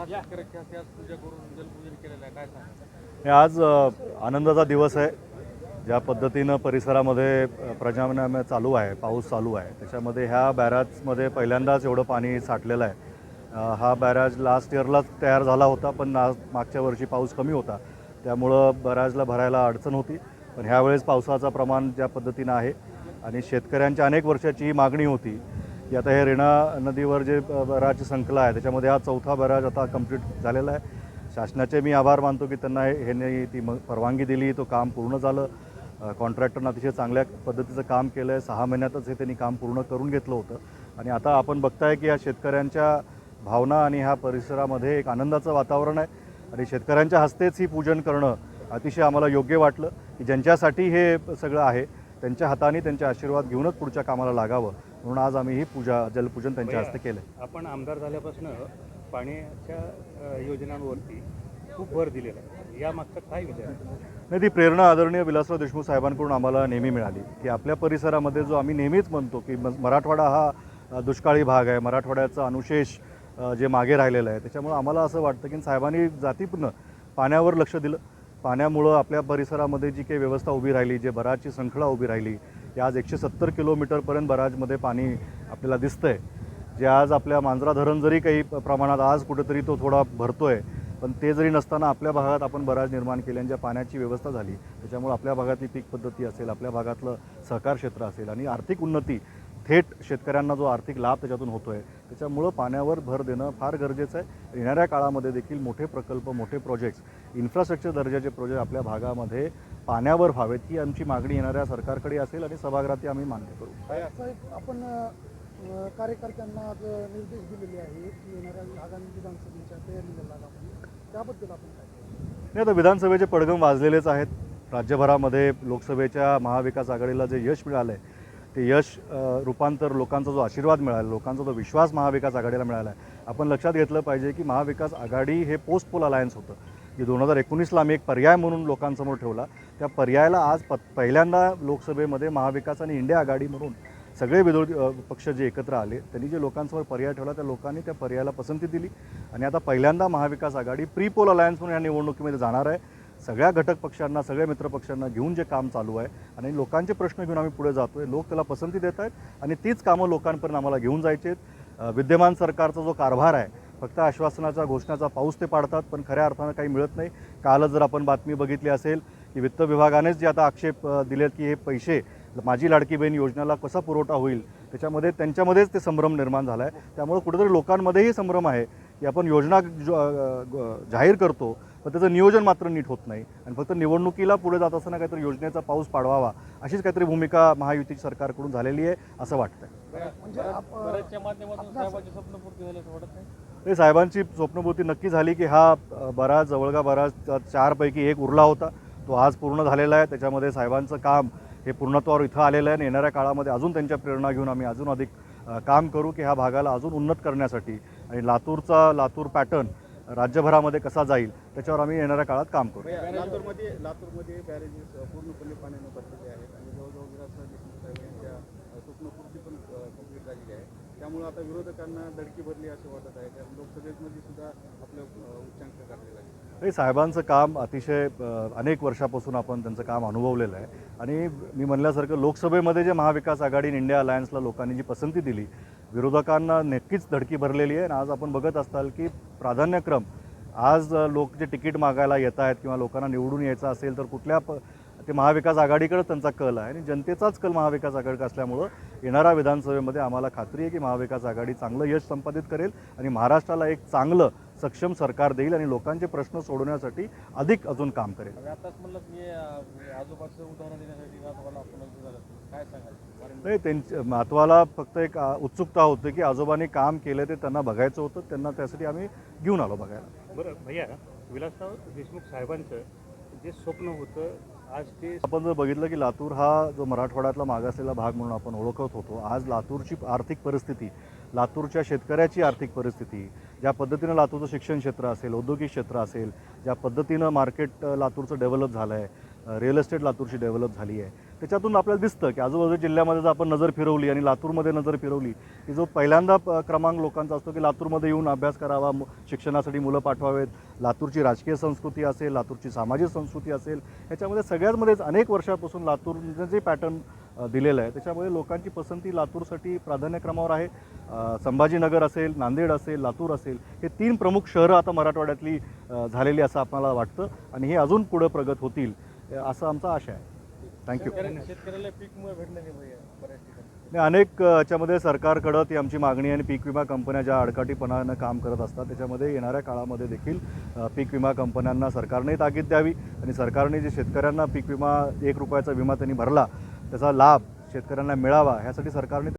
आज हे आज आनंदाचा दिवस आहे. ज्या पद्धतीनं परिसरामध्ये अ, चालू आहे पाऊस चालू आहे त्याच्यामध्ये ह्या बॅराजमध्ये पहिल्यांदाच एवढं पाणी साठलेलं आहे. हा बॅराज लास्ट इयरलाच तयार झाला होता पण आज मागच्या वर्षी पाऊस कमी होता. त्यामुळं बॅराजला भरायला अडचण होती. पण ह्यावेळेस पावसाचं प्रमाण ज्या पद्धतीनं आहे आणि शेतकऱ्यांच्या अनेक वर्षाची मागणी होती की आता हे रेणा नदीवर जे बराज संकला आहे त्याच्यामध्ये हा चौथा बराज आता कंप्लीट झालेला आहे. शासनाचे मी आभार मानतो की त्यांना ह्यांनी ती म परवानगी दिली तो काम पूर्ण झालं. कॉन्ट्रॅक्टरनं अतिशय चांगल्या पद्धतीचं काम केलं आहे सहा महिन्यातच हे त्यांनी काम पूर्ण करून घेतलं होतं. आणि आता आपण बघताय की या शेतकऱ्यांच्या भावना आणि ह्या परिसरामध्ये एक आनंदाचं वातावरण आहे. आणि शेतकऱ्यांच्या हस्तेच ही पूजन करणं अतिशय आम्हाला योग्य वाटलं की ज्यांच्यासाठी हे सगळं आहे त्यांच्या हाताने त्यांचे आशीर्वाद घेऊनच पुढच्या कामाला लागावं. म्हणून आज आम्ही ही पूजा जलपूजन त्यांच्या हस्ते केलं आपण आमदार झाल्यापासून पाण्याच्या योजनांवरती खूप भर दिलेला आहे. या मागचा काय विचार? नाही ती प्रेरणा आदरणीय विलासराव देशमुख साहेबांकडून आम्हाला नेहमी मिळाली की आपल्या परिसरामध्ये जो आम्ही नेहमीच म्हणतो की मराठवाडा हा दुष्काळी भाग आहे. मराठवाड्याचा अनुशेष जे मागे राहिलेलं आहे. त्याच्यामुळं आम्हाला असं वाटतं की साहेबांनी जातीपूर्ण पाण्यावर लक्ष दिलं. पाण्यामुळं आपल्या परिसरामध्ये जी काही व्यवस्था उभी राहिली जे बराजची संखळा उभी राहिली की आज एकशे सत्तर किलोमीटरपर्यंत बराजमध्ये पाणी आपल्याला दिसतं आहे जे आज आपल्या मांजरा धरण जरी काही प्रमाणात आज कुठेतरी तो थोडा भरतो आहे पण ते जरी नसताना आपल्या भागात आपण बराज निर्माण केले आणि ज्या पाण्याची व्यवस्था झाली त्याच्यामुळे आपल्या भागातली पीक पद्धती असेल आपल्या भागातलं सहकार क्षेत्र असेल आणि आर्थिक उन्नती थेट शेतकऱ्यांना जो आर्थिक लाभ त्याच्यातून होतोय त्याच्यामुळं पाण्यावर भर देणं फार गरजेचं आहे. येणाऱ्या काळामध्ये देखील मोठे प्रकल्प मोठे प्रोजेक्ट्स इन्फ्रास्ट्रक्चर दर्जाचे प्रोजेक्ट आपल्या भागामध्ये पाण्यावर व्हावेत ही आमची मागणी येणाऱ्या सरकारकडे असेल आणि सभागृहात आम्ही मान्य करू. आपण कार्यकर्त्यांना आज निर्देश दिलेले आहेत की येणाऱ्या आगामी विधानसभेच्या तयारीला त्याबद्दल आपण काय नाही आता विधानसभेचे पडगम वाजलेलेच आहेत. राज्यभरामध्ये लोकसभेच्या महाविकास आघाडीला जे यश मिळालं आहे ते यश रूपांतर लोकांचा जो आशीर्वाद मिळाला लोकांचा जो विश्वास महाविकास आघाडीला मिळाला आहे आपण लक्षात घेतलं पाहिजे की महाविकास आघाडी हे पोस्ट पोल अलायन्स होतं. की दोन हजार एकोणीसला आम्ही एक पर्याय म्हणून लोकांसमोर ठेवला. त्या पर्यायाला आज प पहिल्यांदा लोकसभेमध्ये महाविकास आणि इंडिया आघाडी म्हणून सगळे विरोधी पक्ष जे एकत्र आले त्यांनी जे लोकांसमोर पर्याय ठेवला त्या लोकांनी त्या पर्यायाला पसंती दिली. आणि आता पहिल्यांदा Mahavikas Aghadi pre poll alliance म्हणून या निवडणुकीमध्ये जाणार आहे. सगळ्या घटक पक्षांना सगळ्या मित्रपक्षांना घेऊन जे काम चालू आहे आणि लोकांचे प्रश्न घेऊन आम्ही पुढे जातोय. लोक त्याला पसंती देत आहेत आणि तीच कामं लोकांपर्यंत आम्हाला घेऊन जायचे आहेत विद्यमान सरकारचा जो कारभार आहे फक्त आश्वासनाचा घोषणाचा पाऊस ते पाडतात पण खऱ्या अर्थानं काही मिळत नाही. कालच जर आपण बातमी बघितली असेल की वित्त विभागानेच जे आता आक्षेप दिलेत की हे पैसे माझी लाडकी बहीण योजनेला कसा पुरवठा होईल त्याच्यामध्ये त्यांच्यामध्येच ते संभ्रम निर्माण झाला आहे त्यामुळे कुठेतरी लोकांमध्येही संभ्रम आहे की आपण योजना जाहीर करतो पण त्याचं नियोजन मात्र नीट होत नाही. आणि फक्त निवडणुकीला पुढे जात असताना काहीतरी योजनेचा पाऊस पाडवावा अशीच काहीतरी भूमिका महायुतीची सरकारकडून झालेली आहे असं वाटतंय. म्हणजे साहेबांची स्वप्नपूर्ती नक्की झाली की हा बराच जवळगा बराच चारपैकी एक उरला होता. तो आज पूर्ण झालेला आहे. त्याच्यामध्ये साहेबांचं काम हे पूर्णत्वावर इथं आलेलं आहे. आणि येणाऱ्या काळामध्ये अजून त्यांच्या प्रेरणा घेऊन आम्ही अजून अधिक काम करू की ह्या भागाला अजून उन्नत करण्यासाठी. आणि लातूरचा लातूर पॅटर्न राज्यभरामध्ये कसा जाईल त्याच्यावर आम्ही येणाऱ्या काळात काम करू. लातूरमध्ये लातूरमध्ये बॅरेजेस पूर्णपणे पाण्यानं भरलेले आहेत आणि जवळजवळ स्वप्नपूर्ती पण कंप्लीट झालेली आहे. त्यामुळे आता विरोधकांना दडकी भरली असं वाटत आहे. कारण लोकसभेमध्ये सुद्धा आपलं उच्चांक गाठले लागले हे साहेबांचं काम अतिशय अनेक वर्षापासून आपण त्यांचं काम अनुभवलेलं आहे. आणि मी म्हणल्यासारखं लोकसभेमध्ये जे महाविकास आघाडी इंडिया अलायन्सला लोकांनी जी पसंती दिली विरोधकांना नक्कीच धडकी भरलेली आहे. आणि आज आपण बघत असाल की प्राधान्यक्रम आज लोक जे तिकीट मागायला येत आहेत किंवा लोकांना निवडून यायचं असेल तर कुठल्या प ते महाविकास आघाडीकडे त्यांचा कल आहे. आणि जनतेचाच कल महाविकास आघाडी असल्यामुळं येणाऱ्या विधानसभेमध्ये आम्हाला खात्री आहे की महाविकास आघाडी चांगलं यश संपादित करेल आणि महाराष्ट्राला एक चांगलं सक्षम सरकार देईल आणि लोकांचे प्रश्न सोडवण्यासाठी अधिक अजून काम करेल. नाही त्यांच्या महत्त्वाला फक्त एक उत्सुकता होती की आजोबांनी काम केलं ते त्यांना बघायचं होतं त्यांना त्यासाठी आम्ही घेऊन आलो बघायला. बरं भैया विलासराव देशमुख साहेबांचं जे स्वप्न होतं आज ते आपण जर बघितलं की लातूर हा जो मराठवाड्यातला मागासलेला भाग म्हणून आपण ओळखत होतो आज लातूरची आर्थिक परिस्थिती लातूरच्या शेतकऱ्याची आर्थिक परिस्थिती ज्या पद्धतीनं लातूरचं शिक्षण क्षेत्र असेल औद्योगिक क्षेत्र असेल ज्या पद्धतीनं मार्केट लातूरचं डेव्हलप झालं आहे रिअल इस्टेट लातूरची डेव्हलप झाली आहे त्याच्यातून आपल्याला दिसतं की आजूबाजूच्या जिल्ह्यामध्ये जर आपण नजर फिरवली आणि लातूरमध्ये नजर फिरवली की जो पहिल्यांदा क्रमांक लोकांचा असतो की लातूरमध्ये येऊन अभ्यास करावा शिक्षणासाठी मुलं पाठवावेत लातूरची राजकीय संस्कृती असेल लातूरची सामाजिक संस्कृती असेल ह्याच्यामध्ये सगळ्यांमध्येच अनेक वर्षापासून लातूरचं जे पॅटर्न दिलेलं आहे त्याच्यामध्ये लोकांची पसंती लातूरसाठी प्राधान्यक्रमावर आहे. संभाजीनगर असेल नांदेड असेल लातूर असेल हे तीन प्रमुख शहरं आता मराठवाड्यातली झालेली असं आपल्याला वाटतं आणि हे अजून पुढं प्रगत होतील असं आमचा आशा आहे. थँक्यू शेतकऱ्या- शेतकऱ्याला पीक भेटलं नाही अनेक याच्यामध्ये सरकारकडं ती आमची मागणी आणि पीक विमा कंपन्या ज्या अडकाटीपणानं काम करत असतात त्याच्यामध्ये येणाऱ्या काळामध्ये देखील पीक विमा कंपन्यांना सरकारने ताकीद द्यावी आणि सरकारने जे शेतकऱ्यांना पीक विमा एक रुपयाचा विमा त्यांनी भरला त्याचा लाभ शेतकऱ्यांना मिळावा ह्यासाठी सरकारने